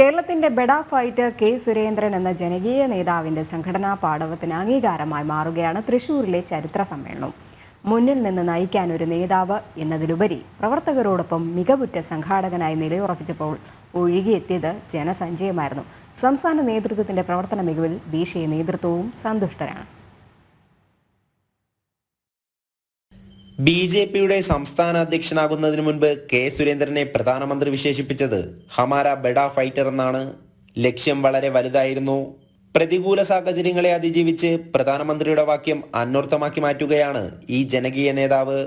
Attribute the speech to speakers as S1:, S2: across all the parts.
S1: കേരളത്തിന്റെ ബെഡാ fighter K Surendran എന്ന ജനകീയ നേതാവിന്റെ സംഘടനാ പാടവത്തിന് അംഗീകാരമായി മാറുകയാണ് തൃശൂരിലെ ചരിത്ര സമ്മേളനം. മുന്നിൽ നിന്ന് നയിക്കാൻ ഒരു നേതാവ് എന്നതിലുപരി പ്രവർത്തകരോടൊപ്പം മികവുറ്റ സംഘാടകനായി നിലയുറപ്പിച്ചപ്പോൾ ഒഴുകിയെത്തിയത് ജനസഞ്ചയമായിരുന്നു. സംസ്ഥാന നേതൃത്വത്തിന്റെ പ്രവർത്തന മികവിൽ ദേശീയ നേതൃത്വവും സന്തുഷ്ടരാണ്.
S2: ബി ജെ പിയുടെ സംസ്ഥാന അധ്യക്ഷനാകുന്നതിന് മുൻപ് കെ സുരേന്ദ്രനെ പ്രധാനമന്ത്രി വിശേഷിപ്പിച്ചത് ഹമാര ബെഡ ഫൈറ്റർ എന്നാണ്. ലക്ഷ്യം വളരെ വലുതായിരുന്നു. പ്രതികൂല സാഹചര്യങ്ങളെ അതിജീവിച്ച് പ്രധാനമന്ത്രിയുടെ വാക്യം അന്വർത്ഥമാക്കി മാറ്റുകയാണ് ഈ ജനകീയ നേതാവ്.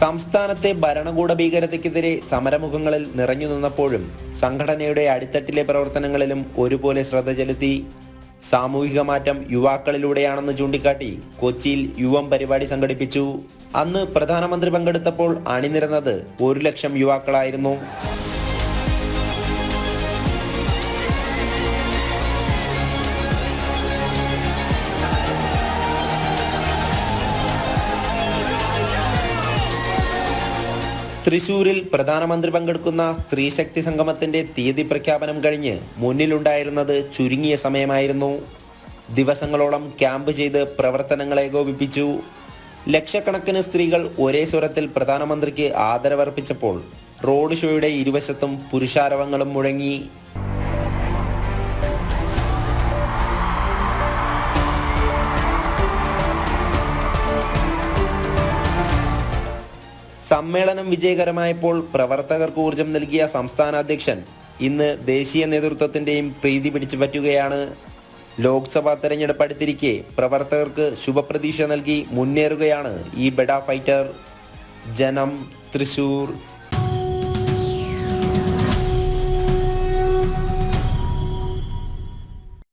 S2: സംസ്ഥാനത്തെ ഭരണകൂട ഭീകരതയ്ക്കെതിരെ സമരമുഖങ്ങളിൽ നിറഞ്ഞു നിന്നപ്പോഴും സംഘടനയുടെ അടിത്തട്ടിലെ പ്രവർത്തനങ്ങളിലും ഒരുപോലെ ശ്രദ്ധ ചെലുത്തി. സാമൂഹിക മാറ്റം യുവാക്കളിലൂടെയാണെന്ന് ചൂണ്ടിക്കാട്ടി കൊച്ചിയിൽ യുവം പരിപാടി സംഘടിപ്പിച്ചു. അന്ന് പ്രധാനമന്ത്രി പങ്കെടുത്തപ്പോൾ അണിനിരന്നത് ഒരു ലക്ഷം യുവാക്കളായിരുന്നു. തൃശൂരിൽ പ്രധാനമന്ത്രി പങ്കെടുക്കുന്ന സ്ത്രീശക്തി സംഗമത്തിന്റെ തീയതി പ്രഖ്യാപനം കഴിഞ്ഞ് മുന്നിലുണ്ടായിരുന്നത് ചുരുങ്ങിയ സമയമായിരുന്നു. ദിവസങ്ങളോളം ക്യാമ്പ് ചെയ്ത് പ്രവർത്തനങ്ങൾ ഏകോപിപ്പിച്ചു. ലക്ഷക്കണക്കിന് സ്ത്രീകൾ ഒരേ സ്വരത്തിൽ പ്രധാനമന്ത്രിക്ക് ആദരവർപ്പിച്ചപ്പോൾ റോഡ് ഷോയുടെ ഇരുവശത്തും പുരുഷാരവങ്ങളും മുഴങ്ങി. സമ്മേളനം വിജയകരമായപ്പോൾ പ്രവർത്തകർക്ക് ഊർജം നൽകിയ സംസ്ഥാന അധ്യക്ഷൻ ഇന്ന് ദേശീയ നേതൃത്വത്തിന്റെയും പ്രീതി പിടിച്ചു പറ്റുകയാണ്. ലോക്സഭാ തെരഞ്ഞെടുപ്പ് അടുത്തിരിക്കെ പ്രവർത്തകർക്ക് ശുഭപ്രതീക്ഷ നൽകി മുന്നേറുകയാണ് ഈ ബെഡ ഫൈറ്റർ. ജനം തൃശൂർ.